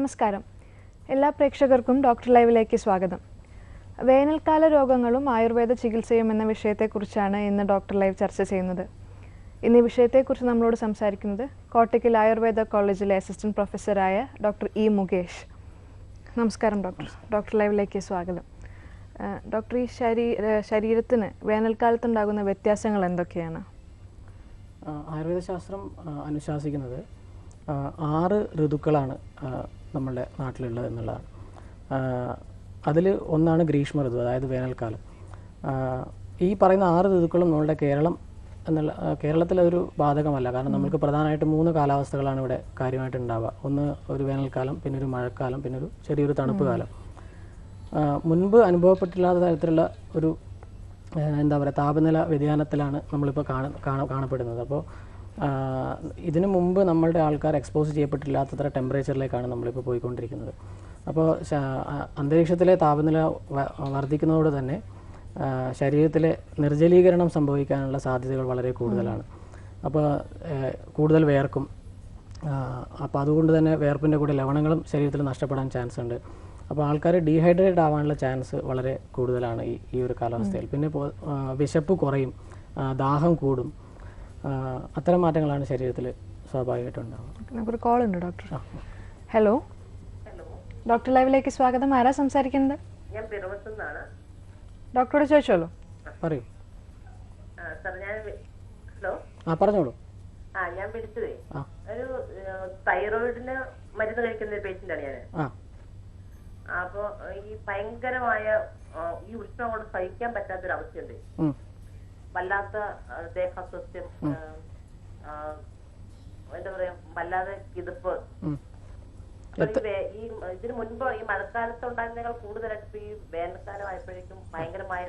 നമസ്കാരം. എല്ലാ പ്രേക്ഷകർക്കും ഡോക്ടർ ലൈവിലേക്ക് സ്വാഗതം. വേനൽക്കാല രോഗങ്ങളും ആയുർവേദ ചികിത്സയും എന്ന വിഷയത്തെക്കുറിച്ചാണ് ഇന്ന് ഡോക്ടർ ലൈവ് ചർച്ച ചെയ്യുന്നത്. ഇന്ന് ഈ വിഷയത്തെക്കുറിച്ച് നമ്മളോട് സംസാരിക്കുന്നത് കോട്ടയ്ക്കൽ ആയുർവേദ കോളേജിലെ അസിസ്റ്റന്റ് പ്രൊഫസറായ ഡോക്ടർ ഇ മുകേഷ്. നമസ്കാരം ഡോക്ടർ. ഡോക്ടർ ലൈവിലേക്ക് സ്വാഗതം. ഡോക്ടർ ഈ ശരീര ശരീരത്തിന് വേനൽക്കാലത്തുണ്ടാകുന്ന വ്യത്യാസങ്ങൾ എന്തൊക്കെയാണ്? ആയുർവേദശാസ്ത്രം അനുശാസിക്കുന്നത് ആറ് ഋതുക്കളാണ് നമ്മളുടെ നാട്ടിലുള്ളത് എന്നുള്ളതാണ്. അതിൽ ഒന്നാണ് ഗ്രീഷ്മ ഋതു അതായത് വേനൽക്കാലം. ഈ പറയുന്ന ആറ് ഋതുക്കളും നമ്മളുടെ കേരളം എന്നുള്ള കേരളത്തിൽ അതൊരു ബാധകമല്ല. കാരണം നമുക്ക് പ്രധാനമായിട്ട് മൂന്ന് കാലാവസ്ഥകളാണ് ഇവിടെ കാര്യമായിട്ട് ഉണ്ടാവുക. ഒന്ന് ഒരു വേനൽക്കാലം പിന്നെ ഒരു മഴക്കാലം പിന്നെ ഒരു ചെറിയൊരു തണുപ്പ് കാലം. മുൻപ് അനുഭവപ്പെട്ടില്ലാത്ത തരത്തിലുള്ള ഒരു എന്താ പറയുക താപനില വ്യതിയാനത്തിലാണ് നമ്മളിപ്പോൾ കാണ കാണപ്പെടുന്നത്. അപ്പോൾ ഇതിനു മുമ്പ് നമ്മളുടെ ആൾക്കാർ എക്സ്പോസ് ചെയ്യപ്പെട്ടില്ലാത്തത്ര ടെമ്പറേച്ചറിലേക്കാണ് നമ്മളിപ്പോൾ പോയിക്കൊണ്ടിരിക്കുന്നത്. അപ്പോൾ അന്തരീക്ഷത്തിലെ താപനില വർദ്ധിക്കുന്നതോടെ തന്നെ ശരീരത്തിലെ നിർജലീകരണം സംഭവിക്കാനുള്ള സാധ്യതകൾ വളരെ കൂടുതലാണ്. അപ്പോൾ കൂടുതൽ വേർക്കും അപ്പോൾ അതുകൊണ്ട് തന്നെ വേർപ്പിന്റെ കൂടെ ലവണങ്ങളും ശരീരത്തിൽ നഷ്ടപ്പെടാൻ ചാൻസ് ഉണ്ട് അപ്പോൾ ആൾക്കാർ ഡീഹൈഡ്രേറ്റ് ആവാനുള്ള ചാൻസ് വളരെ കൂടുതലാണ് ഈ ഈ ഒരു കാലാവസ്ഥയിൽ. പിന്നെ വിശപ്പ് കുറയും ദാഹം കൂടും. അത്തരം മാറ്റങ്ങളാണ് ശരീരത്തിൽ സ്വാഭാവികമായിട്ടും ഉണ്ടാവുക നമുക്കൊരു കോൾ ഉണ്ട് ഡോക്ടർ ഹലോ ഡോക്ടർ ലൈവിലേക്ക് സ്വാഗതം. ആരാ സംസാരിക്കുന്നത്? ഞാൻ പിറവത്തുനിന്നാണ് ഡോക്ടറോട് ചോദിച്ചോളൂ. പറയൂ. ആ, സാർ ഞാൻ ഹലോ ആ പറഞ്ഞോളൂ. ആ ഞാൻ വിളിച്ചതേ. ഒരു തൈറോയിഡിന് മരുന്ന് കഴിക്കുന്ന ഒരു പേഷ്യന്റാണ് ഞാൻ. ആ. അപ്പോൾ ഈ ഭയങ്കരമായ ഈ ഉഷ്ണം കൊണ്ട് സഹിക്കാൻ പറ്റാത്തൊരു അവസ്ഥയുണ്ട് വല്ലാത്ത ദേഹാസ്വസ്ഥ്യം എന്താ പറയാ വല്ലാതെ കിതപ്പ്. ഈ ഇതിനു മുൻപ് ഈ മഴക്കാലത്ത് ഉണ്ടായിരുന്നേക്കാൾ കൂടുതലായിട്ട് ഈ വേനൽക്കാലം ആയപ്പോഴേക്കും ഭയങ്കരമായ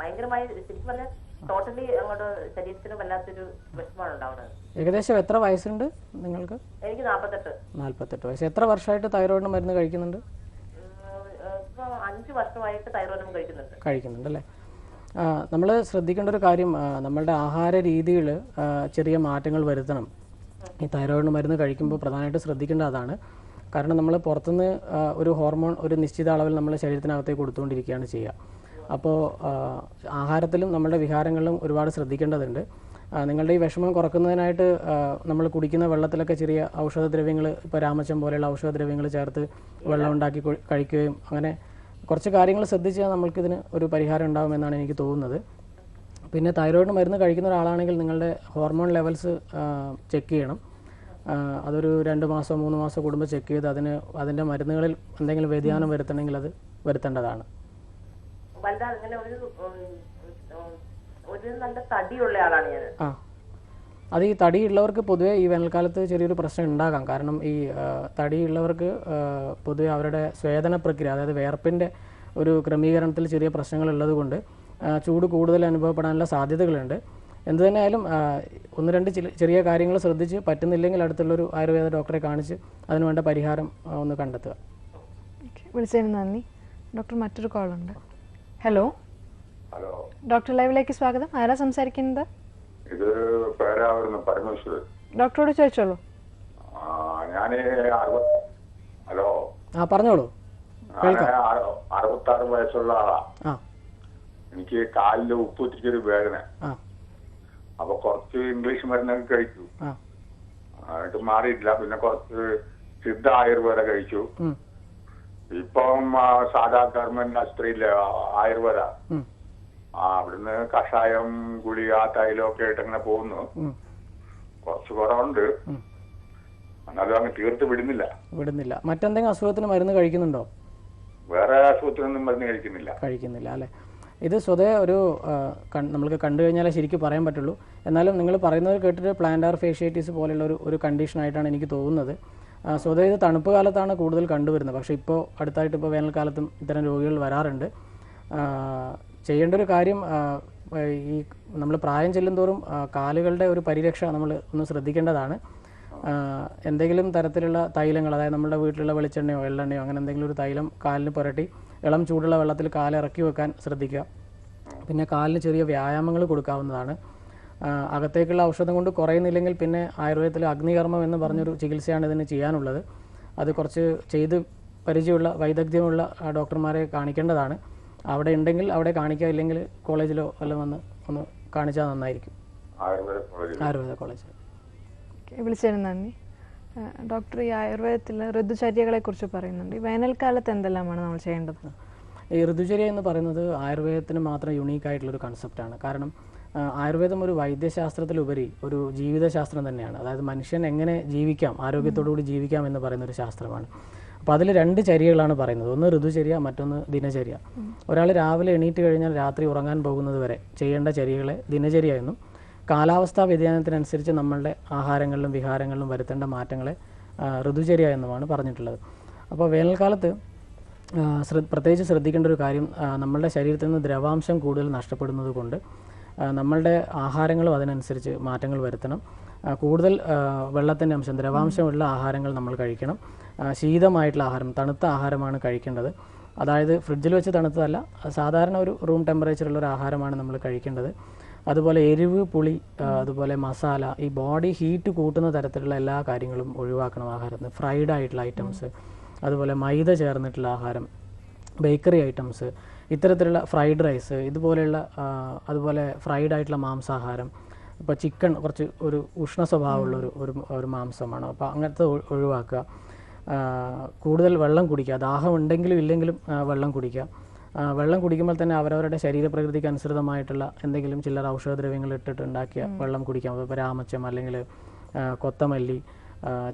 ഭയങ്കരമായ ശരിക്കും പറഞ്ഞാൽ ടോട്ടലി അങ്ങോട്ട് ശരീരത്തിന് വല്ലാത്തൊരു വിഷമമാണ് ഉണ്ടാവുന്നത്. ഏകദേശം എത്ര വയസ്സുണ്ട് നിങ്ങൾക്ക്? എനിക്ക് നാപ്പത്തെട്ട് നാൽപ്പത്തെട്ട് വയസ്സ്. എത്ര വർഷമായിട്ട് തൈറോയിഡ് മരുന്ന് കഴിക്കുന്നുണ്ട്? അഞ്ചു വർഷമായിട്ട് തൈറോയിഡും കഴിക്കുന്നുണ്ട്. കഴിക്കുന്നുണ്ട് അല്ലേ? നമ്മൾ ശ്രദ്ധിക്കേണ്ട ഒരു കാര്യം നമ്മളുടെ ആഹാര രീതിയിൽ ചെറിയ മാറ്റങ്ങൾ വരുത്തണം. ഈ തൈറോയിഡ് മരുന്ന് കഴിക്കുമ്പോൾ പ്രധാനമായിട്ട് ശ്രദ്ധിക്കേണ്ട അതാണ്. കാരണം നമ്മൾ പുറത്തുനിന്ന് ഒരു ഹോർമോൺ ഒരു നിശ്ചിത അളവിൽ നമ്മൾ ശരീരത്തിനകത്തേക്ക് കൊടുത്തുകൊണ്ടിരിക്കുകയാണ് ചെയ്യുക. അപ്പോൾ ആഹാരത്തിലും നമ്മുടെ വിഹാരങ്ങളിലും ഒരുപാട് ശ്രദ്ധിക്കേണ്ടതുണ്ട്. നിങ്ങളുടെ ഈ വിഷമം കുറക്കുന്നതിനായിട്ട് നമ്മൾ കുടിക്കുന്ന വെള്ളത്തിലൊക്കെ ചെറിയ ഔഷധദ്രവ്യങ്ങൾ ഇപ്പോൾ രാമച്ചം പോലെയുള്ള ഔഷധദ്രവ്യങ്ങൾ ചേർത്ത് വെള്ളം ഉണ്ടാക്കി കഴിക്കുകയും അങ്ങനെ കുറച്ച് കാര്യങ്ങൾ ശ്രദ്ധിച്ചാൽ നമ്മൾക്കിതിന് ഒരു പരിഹാരം ഉണ്ടാകുമെന്നാണ് എനിക്ക് തോന്നുന്നത്. പിന്നെ തൈറോയിഡ് മരുന്ന് കഴിക്കുന്ന ഒരാളാണെങ്കിൽ നിങ്ങളുടെ ഹോർമോൺ ലെവൽസ് ചെക്ക് ചെയ്യണം. അതൊരു രണ്ട് മാസം മൂന്ന് മാസം കൂടുമ്പോൾ ചെക്ക് ചെയ്ത് അതിന് അതിന്റെ മരുന്നുകളിൽ എന്തെങ്കിലും വ്യതിയാനം വരുത്തണമെങ്കിൽ അത് വരുത്തേണ്ടതാണ്. ഒരു നല്ല തടിയുള്ള ആളാണ് ഞാൻ അത് ഈ തടിയുള്ളവർക്ക് പൊതുവേ ഈ വേനൽക്കാലത്ത് ചെറിയൊരു പ്രശ്നം ഉണ്ടാകാം. കാരണം ഈ തടിയുള്ളവർക്ക് പൊതുവെ അവരുടെ സ്വേദന പ്രക്രിയ അതായത് വേർപ്പിന്റെ ഒരു ക്രമീകരണത്തിൽ ചെറിയ പ്രശ്നങ്ങൾ ഉള്ളതുകൊണ്ട് ചൂട് കൂടുതൽ അനുഭവപ്പെടാനുള്ള സാധ്യതകളുണ്ട്. എന്തു തന്നെയായാലും ഒന്ന് രണ്ട് ചെറിയ കാര്യങ്ങൾ ശ്രദ്ധിച്ച് പറ്റുന്നില്ലെങ്കിൽ അടുത്തുള്ളൊരു ആയുർവേദ ഡോക്ടറെ കാണിച്ച് അതിനുവേണ്ട പരിഹാരം ഒന്ന് കണ്ടെത്തുക. ഓക്കെ. വിളിച്ചതിന് നന്ദി. ഡോക്ടർ മറ്റൊരു കോളുണ്ട്. ഉണ്ട് ഹലോ. ഹലോ. ഡോക്ടർ ലൈവിലേക്ക് സ്വാഗതം. ആരാ സംസാരിക്കുന്നത്? ഇത് പേരാവരുന്ന പരമേശ്വരൻ. ഡോക്ടറോട് ചോദിച്ചോളൂ. ആ, ഞാൻ അറുപത് ഹലോ? ആ പറഞ്ഞോളൂ. അറുപത്തി അറുപത്താറ് വയസ്സുള്ള ആളാ. എനിക്ക് എനിക്ക് ഉപ്പ് ഉപ്പുറ്റിച്ചൊരു വേദന. ആ. അപ്പൊ കുറച്ച് ഇംഗ്ലീഷ് മരുന്നൊക്കെ കഴിച്ചു. എന്നിട്ട് മാറിയിട്ടില്ല. പിന്നെ കുറച്ച് സിദ്ധ ആയുർവേദ കഴിച്ചു. ഇപ്പം സാധാ ഗവൺമെന്റ് ആശുപത്രിയിലെ ആയുർവേദ. ആ അവിടുന്ന് കഷായം ഗുളിക ഒക്കെ ആയിട്ട് അങ്ങനെ പോകുന്നു. കുറച്ച് കുറവുണ്ട്. എന്നാലും അങ്ങ് തീർത്ത് വിടുന്നില്ല. വിടുന്നില്ല. മറ്റെന്തെങ്കിലും അസുഖത്തിന് മരുന്ന് കഴിക്കുന്നുണ്ടോ? വേറെ അസുഖത്തിനൊന്നും മരുന്ന് കഴിക്കുന്നില്ല. കഴിക്കുന്നില്ല അല്ലേ? ഇത് സ്വതേ ഒരു നമ്മൾക്ക് കണ്ടു കഴിഞ്ഞാലേ ശരിക്കും പറയാൻ പറ്റുള്ളൂ. എന്നാലും നിങ്ങൾ പറയുന്നത് കേട്ടിട്ട് പ്ലാന്റാർ ഫേഷ്യേറ്റീസ് പോലെയുള്ള ഒരു ഒരു കണ്ടീഷനായിട്ടാണ് എനിക്ക് തോന്നുന്നത്. സ്വതേ ഇത് തണുപ്പ് കാലത്താണ് കൂടുതൽ കണ്ടുവരുന്നത്. പക്ഷേ ഇപ്പോൾ അടുത്തായിട്ട് ഇപ്പോൾ വേനൽക്കാലത്തും ഇത്തരം രോഗികൾ വരാറുണ്ട്. ചെയ്യേണ്ട ഒരു കാര്യം ഈ നമ്മൾ പ്രായം ചെല്ലുന്തോറും കാലുകളുടെ ഒരു പരിരക്ഷ നമ്മൾ ഒന്ന് ശ്രദ്ധിക്കേണ്ടതാണ്. എന്തെങ്കിലും തരത്തിലുള്ള തൈലങ്ങൾ അതായത് നമ്മുടെ വീട്ടിലുള്ള വെളിച്ചെണ്ണയോ എള്ളെണ്ണയോ അങ്ങനെ എന്തെങ്കിലും ഒരു തൈലം കാലിന് പുരട്ടി ഇളം ചൂടുള്ള വെള്ളത്തിൽ കാലിറക്കി വെക്കാൻ ശ്രദ്ധിക്കുക. പിന്നെ കാലിന് ചെറിയ വ്യായാമങ്ങൾ കൊടുക്കാവുന്നതാണ്. അകത്തേക്കുള്ള ഔഷധം കൊണ്ട് കുറയുന്നില്ലെങ്കിൽ പിന്നെ ആയുർവേദത്തിൽ അഗ്നികർമ്മം എന്ന് പറഞ്ഞൊരു ചികിത്സയാണ് ഇതിന് ചെയ്യാനുള്ളത്. അത് കുറച്ച് ചെയ്ത് പരിചയമുള്ള വൈദഗ്ധ്യമുള്ള ഡോക്ടർമാരെ കാണിക്കേണ്ടതാണ്. അവിടെ ഉണ്ടെങ്കിൽ അവിടെ കാണിക്കുക ഇല്ലെങ്കിൽ കോളേജിലോ വല്ലതും വന്ന് ഒന്ന് കാണിച്ചാൽ നന്നായിരിക്കും. ആയുർവേദ കോളേജ് ഓക്കെ, വിളിച്ചതിന് നന്ദി. ഡോക്ടർ ഈ ആയുർവേദത്തിൽ ഋതുചര്യകളെ കുറിച്ച് പറയുന്നുണ്ട്. ഈ വേനൽക്കാലത്ത് എന്തെല്ലാമാണ് നമ്മൾ ചെയ്യേണ്ടത്? ഈ ഋതുചര്യ എന്ന് പറയുന്നത് ആയുർവേദത്തിന് മാത്രം യുണീക്ക് ആയിട്ടുള്ളൊരു കൺസെപ്റ്റാണ് കാരണം ആയുർവേദം ഒരു വൈദ്യശാസ്ത്രത്തിലുപരി ഒരു ജീവിതശാസ്ത്രം തന്നെയാണ്. അതായത് മനുഷ്യൻ എങ്ങനെ ജീവിക്കാം ആരോഗ്യത്തോടുകൂടി ജീവിക്കാം എന്ന് പറയുന്ന ഒരു ശാസ്ത്രമാണ്. അപ്പോൾ അതിൽ രണ്ട് ചര്യകളാണ് പറയുന്നത്. ഒന്ന് ഋതുചര്യ മറ്റൊന്ന് ദിനചര്യ. ഒരാൾ രാവിലെ എണീറ്റ് കഴിഞ്ഞാൽ രാത്രി ഉറങ്ങാൻ പോകുന്നത് വരെ ചെയ്യേണ്ട ചര്യകളെ ദിനചര്യ എന്നും കാലാവസ്ഥാ വ്യതിയാനത്തിനനുസരിച്ച് നമ്മളുടെ ആഹാരങ്ങളിലും വിഹാരങ്ങളിലും വരുത്തേണ്ട മാറ്റങ്ങളെ ഋതുചര്യ എന്നുമാണ് പറഞ്ഞിട്ടുള്ളത്. അപ്പോൾ വേനൽക്കാലത്ത് പ്രത്യേകിച്ച് ശ്രദ്ധിക്കേണ്ട ഒരു കാര്യം നമ്മളുടെ ശരീരത്തിൽ നിന്ന് ദ്രവാംശം കൂടുതൽ നഷ്ടപ്പെടുന്നത് കൊണ്ട് നമ്മളുടെ ആഹാരങ്ങളും അതിനനുസരിച്ച് മാറ്റങ്ങൾ വരുത്തണം. കൂടുതൽ വെള്ളത്തിന്റെ അംശം ദ്രവാംശമുള്ള ആഹാരങ്ങൾ നമ്മൾ കഴിക്കണം. ശീതമായിട്ടുള്ള ആഹാരം തണുത്ത ആഹാരമാണ് കഴിക്കേണ്ടത്. അതായത് ഫ്രിഡ്ജിൽ വെച്ച് തണുത്തതല്ല സാധാരണ ഒരു റൂം ടെമ്പറേച്ചറുള്ള ഒരു ആഹാരമാണ് നമ്മൾ കഴിക്കേണ്ടത്. അതുപോലെ എരിവ് പുളി അതുപോലെ മസാല ഈ ബോഡി ഹീറ്റ് കൂട്ടുന്ന തരത്തിലുള്ള എല്ലാ കാര്യങ്ങളും ഒഴിവാക്കണം ആഹാരത്തിന്. ഫ്രൈഡ് ആയിട്ടുള്ള ഐറ്റംസ് അതുപോലെ മൈദ ചേർന്നിട്ടുള്ള ആഹാരം ബേക്കറി ഐറ്റംസ് ഇത്തരത്തിലുള്ള ഫ്രൈഡ് റൈസ് ഇതുപോലെയുള്ള അതുപോലെ ഫ്രൈഡ് ആയിട്ടുള്ള മാംസാഹാരം ഇപ്പോൾ ചിക്കൻ കുറച്ച് ഒരു ഉഷ്ണ സ്വഭാവമുള്ള ഒരു ഒരു ഒരു മാംസമാണ്. അപ്പോൾ അങ്ങനത്തെ ഒഴിവാക്കുക. കൂടുതൽ വെള്ളം കുടിക്കുക. ദാഹം ഉണ്ടെങ്കിലും ഇല്ലെങ്കിലും വെള്ളം കുടിക്കുക. വെള്ളം കുടിക്കുമ്പോൾ തന്നെ അവരവരുടെ ശരീരപ്രകൃതിക്ക് അനുസൃതമായിട്ടുള്ള എന്തെങ്കിലും ചില്ലറ ഔഷധദ്രവ്യങ്ങൾ ഇട്ടിട്ട് ഉണ്ടാക്കിയ വെള്ളം കുടിക്കാം. ഇപ്പോൾ രാമച്ചം അല്ലെങ്കിൽ കൊത്തമല്ലി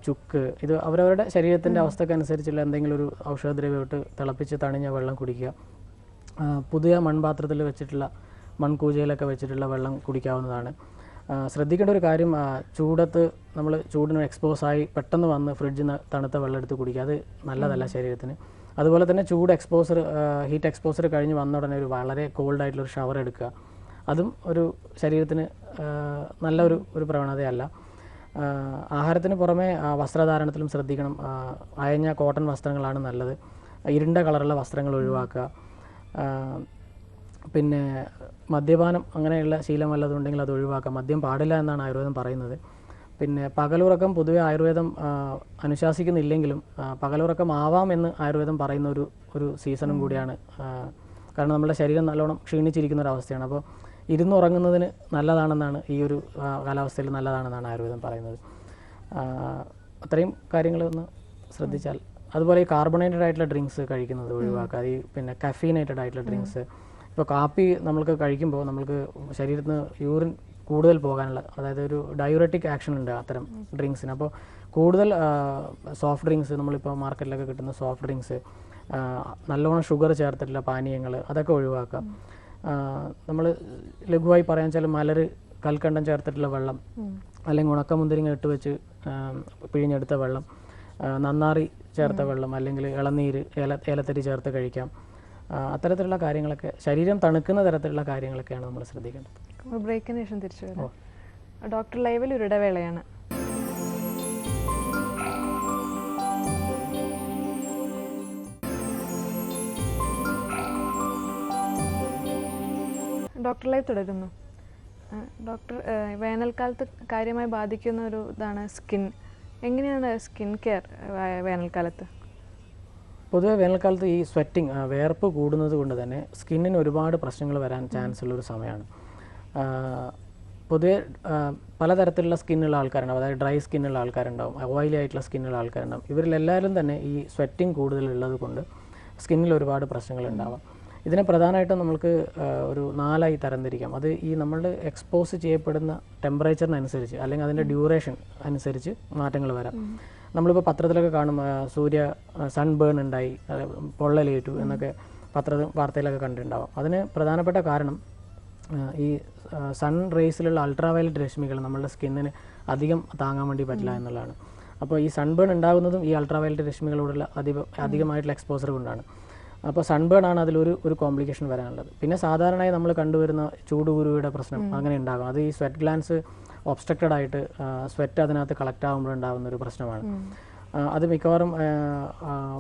ചുക്ക് ഇത് അവരവരുടെ ശരീരത്തിന്റെ അവസ്ഥക്കനുസരിച്ചുള്ള എന്തെങ്കിലും ഒരു ഔഷധദ്രവ്യം ഇട്ട് തിളപ്പിച്ച് തണിഞ്ഞ വെള്ളം കുടിക്കുക. പുതിയ മൺപാത്രത്തിൽ വെച്ചിട്ടുള്ള മൺകൂജയിലൊക്കെ വെച്ചിട്ടുള്ള വെള്ളം കുടിക്കാവുന്നതാണ്. ശ്രദ്ധിക്കേണ്ട ഒരു കാര്യം ചൂടത്ത് നമ്മൾ ചൂടിന് എക്സ്പോസ് ആയി പെട്ടെന്ന് വന്ന് ഫ്രിഡ്ജിൽ നിന്ന് തണുത്ത വെള്ളം എടുത്ത് കുടിക്കുക. അത് നല്ലതല്ല ശരീരത്തിന്. അതുപോലെ തന്നെ ചൂട് എക്സ്പോസർ ഹീറ്റ് എക്സ്പോസർ കഴിഞ്ഞ് വന്ന ഉടനെ ഒരു വളരെ കോൾഡ് ആയിട്ടുള്ള ഒരു ഷവർ എടുക്കുക. അതും ഒരു ശരീരത്തിന് നല്ലൊരു ഒരു പ്രവണതയല്ല. ആഹാരത്തിന് പുറമെ വസ്ത്രധാരണത്തിലും ശ്രദ്ധിക്കണം. അയഞ്ഞ കോട്ടൺ വസ്ത്രങ്ങളാണ് നല്ലത്. ഇരുണ്ട കളറുള്ള വസ്ത്രങ്ങൾ ഒഴിവാക്കുക. പിന്നെ മദ്യപാനം അങ്ങനെയുള്ള ശീലം വല്ലതുണ്ടെങ്കിൽ അത് ഒഴിവാക്കാം. മദ്യം പാടില്ല എന്നാണ് ആയുർവേദം പറയുന്നത്. പിന്നെ പകലുറക്കം പൊതുവെ ആയുർവേദം അനുശാസിക്കുന്നില്ലെങ്കിലും പകലുറക്കം ആവാം എന്ന് ആയുർവേദം പറയുന്ന ഒരു ഒരു സീസണും കൂടിയാണ്. കാരണം നമ്മുടെ ശരീരം നല്ലോണം ക്ഷീണിച്ചിരിക്കുന്ന ഒരു അവസ്ഥയാണ്. അപ്പോൾ ഇരുന്നുറങ്ങുന്നതിന് നല്ലതാണെന്നാണ് ഈ ഒരു കാലാവസ്ഥയിൽ നല്ലതാണെന്നാണ് ആയുർവേദം പറയുന്നത്. അത്രയും കാര്യങ്ങളൊന്ന് ശ്രദ്ധിച്ചാൽ അതുപോലെ ഈ കാർബണേറ്റഡ് ആയിട്ടുള്ള ഡ്രിങ്ക്സ് കഴിക്കുന്നത് ഒഴിവാക്കുക. ഈ പിന്നെ കഫീനേറ്റഡ് ആയിട്ടുള്ള ഡ്രിങ്ക്സ് ഇപ്പോൾ കാപ്പി നമ്മൾക്ക് കഴിക്കുമ്പോൾ നമ്മൾക്ക് ശരീരത്തിന് യൂറിൻ കൂടുതൽ പോകാനുള്ള അതായത് ഒരു ഡയൂററ്റിക് ആക്ഷൻ ഉണ്ട് അത്തരം ഡ്രിങ്ക്സിന് അപ്പോൾ കൂടുതൽ സോഫ്റ്റ് ഡ്രിങ്ക്സ് നമ്മളിപ്പോൾ മാർക്കറ്റിലൊക്കെ കിട്ടുന്ന സോഫ്റ്റ് ഡ്രിങ്ക്സ് നല്ലോണം ഷുഗർ ചേർത്തിട്ടുള്ള പാനീയങ്ങൾ അതൊക്കെ ഒഴിവാക്കുക. നമ്മൾ ലഘുവായി പറയാൻ വെച്ചാൽ മലര് കൽക്കണ്ടം ചേർത്തിട്ടുള്ള വെള്ളം അല്ലെങ്കിൽ ഉണക്കമുന്തിരിങ്ങ ഇട്ട് വെച്ച് പിഴിഞ്ഞെടുത്ത വെള്ളം നന്നാറി ചേർത്ത വെള്ളം അല്ലെങ്കിൽ ഇളനീര് ഏല ഏലത്തരി ചേർത്ത് കഴിക്കാം. അത്തരത്തിലുള്ള കാര്യങ്ങളൊക്കെ ശരീരം തണുക്കുന്ന തരത്തിലുള്ള കാര്യങ്ങളൊക്കെയാണ് നമ്മൾ ശ്രദ്ധിക്കേണ്ടത്. ബ്രേക്കിന് ശേഷം തിരിച്ചു വരാം. ഡോക്ടർ ലൈവിൽ ഒരു ഇടവേളയാണ്. ഡോക്ടർ ലൈവ് തുടരുന്നു. ഡോക്ടർ വേനൽക്കാലത്ത് കാര്യമായി ബാധിക്കുന്ന ഒരു ഇതാണ് സ്കിൻ. എങ്ങനെയാണ് സ്കിൻ കെയർ വേനൽക്കാലത്ത്? പൊതുവേ വേനൽക്കാലത്ത് ഈ സ്വെറ്റിംഗ് വേർപ്പ് കൂടുന്നത് കൊണ്ട് തന്നെ സ്കിന്നിന് ഒരുപാട് പ്രശ്നങ്ങൾ വരാൻ ചാൻസ് ഉള്ള ഒരു സമയമാണ് പൊതുവേ പലതരത്തിലുള്ള സ്കിന്നുള്ള ആൾക്കാരുണ്ടാവും. അതായത് ഡ്രൈ സ്കിന്നുള്ള ആൾക്കാരുണ്ടാവും ഓയിലി ആയിട്ടുള്ള സ്കിന്നുള്ള ആൾക്കാരുണ്ടാവും. ഇവരിലെല്ലാവരും തന്നെ ഈ സ്വെറ്റിംഗ് കൂടുതലുള്ളത് കൊണ്ട് സ്കിന്നിൽ ഒരുപാട് പ്രശ്നങ്ങൾ ഉണ്ടാവാം. ഇതിനെ പ്രധാനമായിട്ടും നമുക്ക് ആ, ഒരു നാലായി തരംതിരിക്കാം. അത് ഈ നമ്മൾ എക്സ്പോസ് ചെയ്യപ്പെടുന്ന ടെമ്പറേച്ചറിനനുസരിച്ച് അല്ലെങ്കിൽ അതിന്റെ ഡ്യൂറേഷൻ അനുസരിച്ച് മാറ്റങ്ങൾ വരാം. നമ്മളിപ്പോൾ പത്രത്തിലൊക്കെ കാണും സൂര്യ സൺബേൺ ഉണ്ടായി പൊള്ളലേറ്റു എന്നൊക്കെ പത്ര വാർത്തയിലൊക്കെ കണ്ടിട്ടുണ്ടാവും. അതിന് പ്രധാനപ്പെട്ട കാരണം ഈ സൺ റേസിലുള്ള അൾട്രാവയലറ്റ് രശ്മികൾ നമ്മളുടെ സ്കിന്നിന് അധികം താങ്ങാൻ വേണ്ടി പറ്റില്ല എന്നുള്ളതാണ്. അപ്പോൾ ഈ സൺബേൺ ഉണ്ടാകുന്നതും ഈ അൾട്രാവയലറ്റ് രശ്മികളോടുള്ള അധിക അധികമായിട്ടുള്ള എക്സ്പോസർ കൊണ്ടാണ്. അപ്പോൾ സൺബേൺ ആണ് അതിലൊരു ഒരു കോംപ്ലിക്കേഷൻ വരാനുള്ളത്. പിന്നെ സാധാരണയായി നമ്മൾ കണ്ടുവരുന്ന ചൂടുകുരുവിയുടെ പ്രശ്നം അങ്ങനെ ഉണ്ടാകും. അത് ഈ സ്വെറ്റ് ഗ്ലാൻസ് ഒബ്സ്ട്രക്റ്റഡ് ആയിട്ട് സ്വെറ്റ് അതിനകത്ത് കളക്ട് ആകുമ്പോൾ ഉണ്ടാകുന്ന ഒരു പ്രശ്നമാണ്. അത് മിക്കവാറും